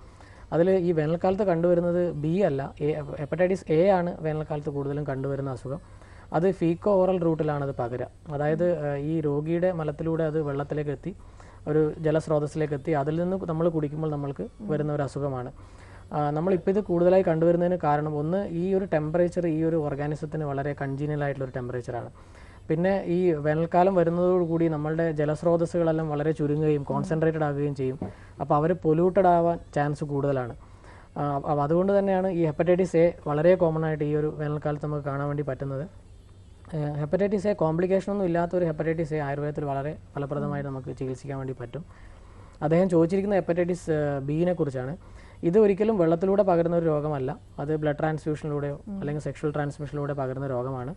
അതിൽ ഈ വേനൽക്കാലത്ത് കണ്ടുവരുന്നത് ബി അല്ല എ ഹെപ്പറ്റൈറ്റിസ് എ ആണ് വേനൽക്കാലത്ത് കൂടുതലും കണ്ടുവരുന്ന അസുഖം. അത് ഫീക്കോ ഓറൽ റൂട്ടിലാണ് അത് പകരുക അതായത് ഈ രോഗിയുടെ മലത്തിലൂടെ അത് വെള്ളത്തിലേക്ക് എത്തി ഒരു ജലസ്രോതസ്സിലേക്ക് എത്തി അതിൽ നിന്ന് നമ്മൾ കുടിക്കുമ്പോൾ നമ്മൾക്ക് വരുന്ന ഒരു അസുഖമാണ്. നമ്മളിപ്പോൾ ഇത് കൂടുതലായി കണ്ടുവരുന്നതിന് കാരണം ഒന്ന് ഈ ഒരു ടെമ്പറേച്ചർ ഈ ഒരു ഓർഗാനിസത്തിന് വളരെ കൺജീനിയൽ ആയിട്ടുള്ള ഒരു ടെമ്പറേച്ചറാണ് പിന്നെ ഈ വേനൽക്കാലം വരുന്നതോടുകൂടി നമ്മളുടെ ജലസ്രോതസ്സുകളെല്ലാം വളരെ ചുരുങ്ങുകയും കോൺസെൻട്രേറ്റഡ് ആകുകയും ചെയ്യും. അപ്പോൾ അവർ പൊല്യൂട്ടഡ് ആവാൻ ചാൻസ് കൂടുതലാണ്. അപ്പോൾ അതുകൊണ്ട് തന്നെയാണ് ഈ ഹെപ്പറ്റൈറ്റിസ് എ വളരെ കോമൺ ആയിട്ട് ഈ ഒരു വേനൽക്കാലത്ത് നമുക്ക് കാണാൻ വേണ്ടി പറ്റുന്നത്. ഹെപ്പറ്റൈറ്റിസ് എ കോംപ്ലിക്കേഷൻ ഒന്നും ഇല്ലാത്ത ഒരു ഹെപ്പറ്റൈറ്റിസ് എ ആയുർവേദത്തിൽ വളരെ ഫലപ്രദമായിട്ട് നമുക്ക് ചികിത്സിക്കാൻ വേണ്ടി പറ്റും. അദ്ദേഹം ചോദിച്ചിരിക്കുന്ന ഹെപ്പറ്റൈറ്റിസ് ബിനെ കുറിച്ചാണ്. ഇത് ഒരിക്കലും വെള്ളത്തിലൂടെ പകരുന്ന ഒരു രോഗമല്ല. അത് ബ്ലഡ് ട്രാൻസ്ഫ്യൂഷനിലൂടെയോ അല്ലെങ്കിൽ സെക്ഷൽ ട്രാൻസ്മിഷനിലൂടെ പകരുന്ന രോഗമാണ്.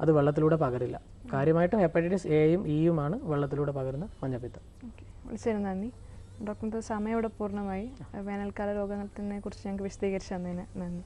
അത് വെള്ളത്തിലൂടെ പകരില്ല. കാര്യമായിട്ടും ഹെപ്പറ്റൈറ്റിസ് എയും ഇയുമാണ് വെള്ളത്തിലൂടെ പകരുന്ന മഞ്ഞപ്പിത്തം. വിളിച്ചതിന് നന്ദി. ഡോക്ടർ സമയം ഇവിടെ പൂർണമായി. വേനൽക്കാല രോഗത്തിനെ കുറിച്ച് ഞങ്ങൾക്ക് വിശദീകരിച്ചു തന്നതിന് നന്ദി.